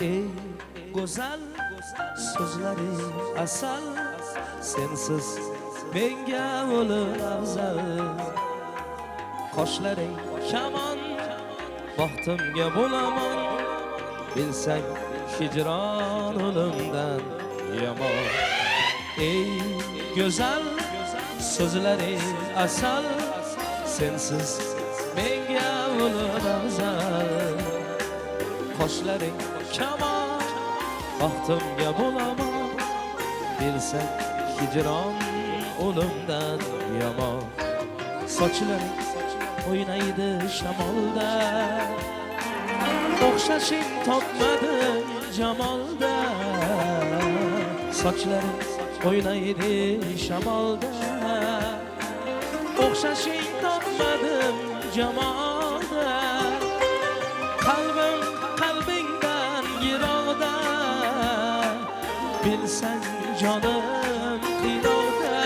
ey go'zal so'zlari asal sensiz menga o'lim afzal. Qoshlaring kamon baxtimga bo'laman bilsang hijron o'limdan yomon ey go'zal so'zlaring asal sensiz menga o'lim afzal qoshlaring kamon baxtimga bo'laman bilsang hijron o'limdan yomon sochlaring o'ynaydi shamolda o'xshashing topmadim jamolda sochlaring o'ynaydi shamolda o'xshashing topmadim jamolda bilsang jonim qiynoqda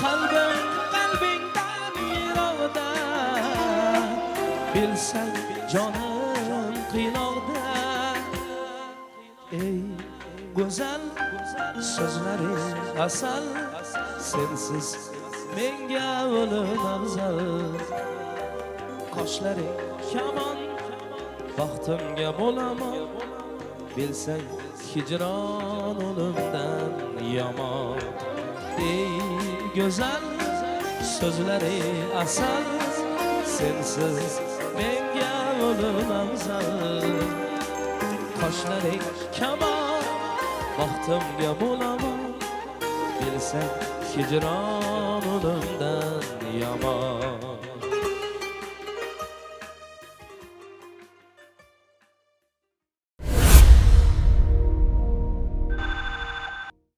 qalbim qalbingdan yiroqda bilsang jonim qiynoqda ey go'zal so'zlaring asal sensiz menga o'lim afzal qoshlaring kamon baxtimga bo'laman bilsang hijron o'limdan yomon ey go'zal so'zlari asal sensiz menga o'lim afzal qoshlaring kamon baxtimga bo'laman bilsang hijron o'limdan yomon